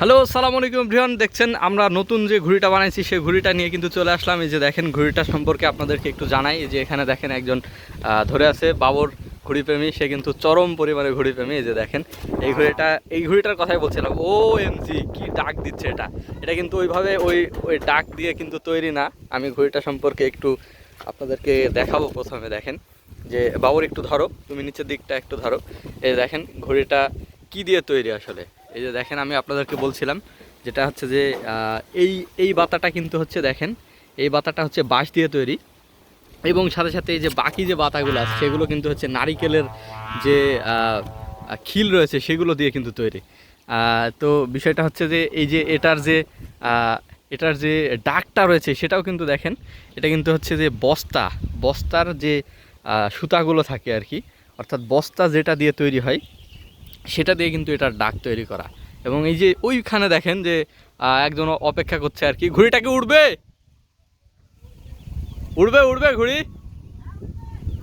Hello সালাম আলাইকুম ভ্রিয়ন দেখছেন, আমরা নতুন যে ঘুড়িটা বানাইছি, সেই ঘুড়িটা নিয়ে কিন্তু চলে আসলাম। এই যে দেখেন, ঘুড়িটা সম্পর্কে আপনাদেরকে একটু জানাই। যে এখানে দেখেন, একজন ধরে আছে, বাবর ঘুড়িপ্রেমী। সে কিন্তু চরম পরিমাণে ঘুড়িপ্রেমী। এই যে দেখেন, এই ঘুড়িটা, এই ঘুড়িটার কথাই বলছিলাম। ও এমজি কি ডাক দিচ্ছে এটা। এটা কিন্তু ওইভাবে ওই ওই ডাক দিয়ে কিন্তু তৈরি না। আমি ঘুড়িটা সম্পর্কে একটু আপনাদেরকে দেখাবো প্রথমে, দেখেন। যে, বাবর একটু ধরো, তুমি নিচের দিকটা একটু ধরো। এই দেখেন, ঘুড়িটা কি দিয়ে তৈরি আসলে? এই যে দেখেন, আমি আপনাদেরকে বলছিলাম, যেটা হচ্ছে যে এই এই বাতাটা কিন্তু হচ্ছে দেখেন, এই বাতাটা হচ্ছে বাঁশ দিয়ে তৈরি এবং সাথে সাথে এই যে বাকি যে বাতাগুলো আছে, সেগুলো কিন্তু হচ্ছে নারিকেলের যে খিল রয়েছে, সেগুলো দিয়ে কিন্তু তৈরি। তো বিষয়টা হচ্ছে যে, এই যে এটার যে এটার যে ডাকটা রয়েছে, সেটাও কিন্তু দেখেন, এটা কিন্তু হচ্ছে যে বস্তা, বস্তার যে সুতাগুলো থাকে আর কি, অর্থাৎ বস্তা যেটা দিয়ে তৈরি হয় সেটা দিয়ে কিন্তু এটার ডাক তৈরি করা। এবং এই যে ওইখানে দেখেন যে একজন অপেক্ষা করছে আর কি ঘুড়িটাকে উঠবে উড়বে? উড়বে ঘুড়ি?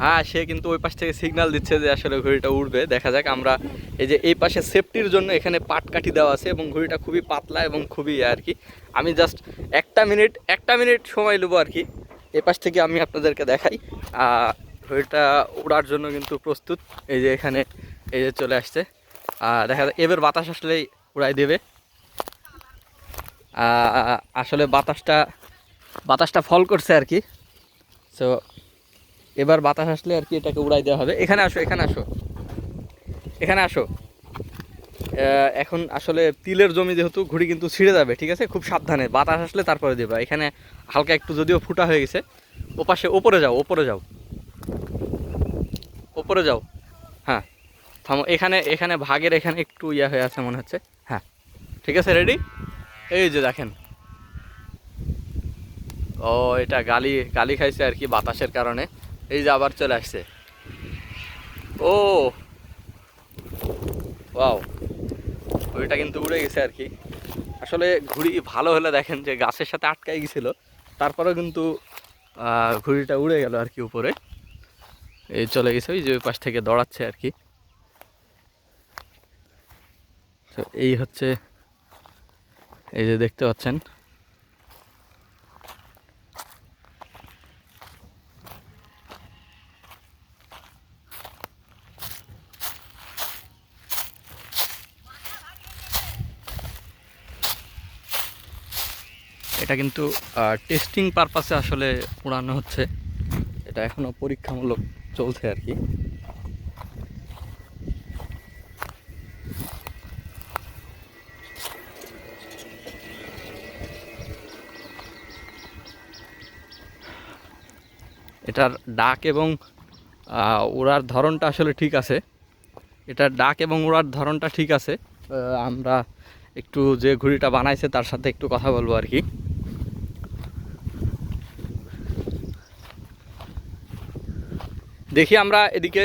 হ্যাঁ সে কিন্তু ওই পাশ থেকে সিগনাল দিচ্ছে যে আসলে ঘড়িটা উঠবে দেখা যাক আমরা এই যে এই পাশে সেফটির জন্য এখানে পাটকাঠি দেওয়া আছে এবং ঘড়িটা খুবই পাতলা এবং খুবই ইয়ে আর কি। আমি জাস্ট একটা মিনিট একটা মিনিট সময় নেব আর কি। এই পাশ থেকে আমি আপনাদেরকে দেখাই। ঘড়িটা উড়ার জন্য কিন্তু প্রস্তুত। এই যে এখানে, এই যে চলে আসছে। দেখা যায় এবার বাতাস আসলেই উড়াই দেবে। আসলে বাতাসটা বাতাসটা ফল করছে আর কি। তো এবার বাতাস আসলে আর কি এটাকে উড়াই দেওয়া হবে। এখানে আসো এখানে আসো। এখানে আসো। এখন আসলে তিলের জমি যেহেতু, ঘুড়ি কিন্তু ছিঁড়ে যাবে, ঠিক আছে? খুব সাবধানে। বাতাস আসলে তারপরে দেবা। এখানে হালকা একটু যদিও ফুটা হয়ে গেছে। ওপাশে, ওপরে যাও ওপরে যাও। ওপরে যাও। হ্যাঁ। থামো এখানে এখানে ভাগের এখানে একটু ইয়া হয়ে আছে মনে হচ্ছে। হ্যাঁ। ঠিক আছে রেডি এই যে দেখেন। ও এটা গালি গালি খাইছে আর কি বাতাসের কারণে। এই যে আবার চলে আসছে। ও! ওয়াও। ওইটা কিন্তু উড়ে গেছে আর কি। আসলে ঘুড়ি ভালো হলে দেখেন যে গাছের সাথে আটকাই গেছিল। তারপরেও কিন্তু ঘুড়িটা উড়ে গেল আর কি উপরে। এই চলে গেছে ওই যে ওই পাশ থেকে দৌড়াচ্ছে আর কি। তো এই হচ্ছে এই যে দেখতে পাচ্ছেন। এটা কিন্তু টেস্টিং পারপাসে আসলে উড়ানো হচ্ছে। এটা এখনও পরীক্ষামূলক চলছে আর কি। এটার ডাক এবং উড়ার ধরনটা আসলে ঠিক আছে। এটার ডাক এবং উড়ার ধরনটা ঠিক আছে। আমরা একটু যে ঘুড়িটা বানাইছে তার সাথে একটু কথা বলব আর কি। দেখি আমরা এদিকে।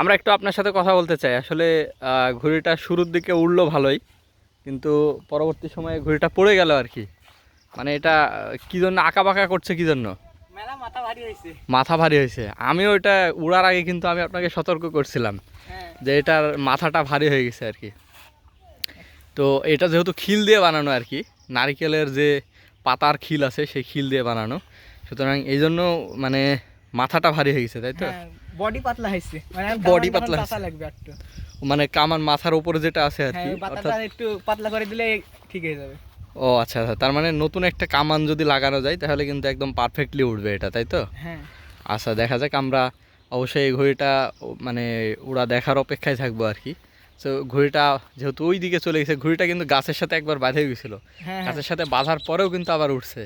আমরা একটু আপনার সাথে কথা বলতে চাই। আসলে ঘুড়িটা শুরুর দিকে উড়লো ভালোই। কিন্তু পরবর্তী সময়ে ঘুড়িটা পড়ে গেল আর কি। মানে এটা কি জন্য আঁকা বাঁকা করছে কি জন্য? মাথা ভারী হয়েছে। মাথা ভারী হয়েছে। আমিও এটা উড়ার আগে কিন্তু আমি আপনাকে সতর্ক করছিলাম হ্যাঁ। যে এটার মাথাটা ভারী হয়ে গেছে আর কি। তো এটা যেহেতু খিল দিয়ে বানানো আর কি নারিকেলের যে পাতার খিল আছে সেই খিল দিয়ে বানানো। সুতরাং এই জন্য মানে মাথাটা ভারী হয়ে গেছে তাই তো? বডি পাতলা হয়েছে। বডি পাতলা লাগবে একটু। মানে কামান মাথার উপরে যেটা আছে আর কি হ্যাঁ পাতাটা একটু পাতলা করে দিলে ঠিক হয়ে যাবে। ও আচ্ছা আচ্ছা তার মানে নতুন একটা কামান যদি লাগানো যায় তাহলে কিন্তু একদম পারফেক্টলি উঠবে এটা তাই তো? হ্যাঁ। আচ্ছা দেখা যাক আমরা অবশ্যই এই ঘড়িটা মানে ওরা দেখার অপেক্ষায় থাকব আর কি। তো ঘড়িটা যেহেতু ওই দিকে চলে গেছে ঘড়িটা কিন্তু গাছের সাথে একবার বাঁধে গেছিল। হ্যাঁ। গাছের সাথে বাঁধার পরেও কিন্তু আবার উঠছে।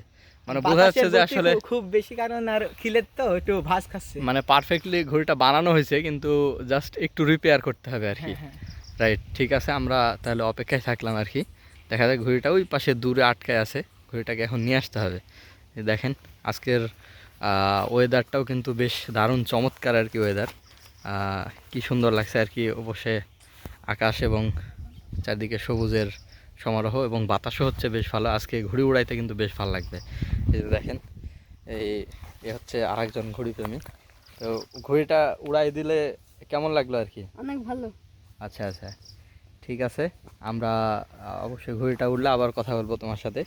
মানে বোঝা যাচ্ছে যে আসলে খুব- বেশি কারণ আর খিলের তো একটু ভাস খাচ্ছে। মানে পারফেক্টলি ঘড়িটা বানানো হয়েছে কিন্তু জাস্ট একটু রিপেয়ার করতে হবে আর কি। হ্যাঁ হ্যাঁ। রাইট ঠিক আছে আমরা তাহলে অপেক্ষায় থাকলাম আর কি। দেখা যায় ঘড়িটা ওই পাশে দূরে আটকায় আছে ঘড়িটাকে এখন নিয়ে আসতে হবে। দেখেন আজকের ওয়েদারটাও কিন্তু বেশ দারুণ চমৎকার আর কি ওয়েদার কি সুন্দর লাগছে আর কি অবশ্যই আকাশ এবং চারদিকে সবুজের সমারোহ এবং বাতাসও হচ্ছে বেশ ভালো। আজকে ঘুড়ি উড়াইতে কিন্তু বেশ ভালো লাগবে। এই যে দেখেন এই এ হচ্ছে আরেকজন ঘড়ি প্রেমী তো ঘড়িটা উড়াই দিলে কেমন লাগল আর কি? অনেক ভালো। আচ্ছা আচ্ছা। ঠিক আছে আমরা অবশ্যই ঘড়িটা উঠলে আবার কথা বলব তোমার সাথে।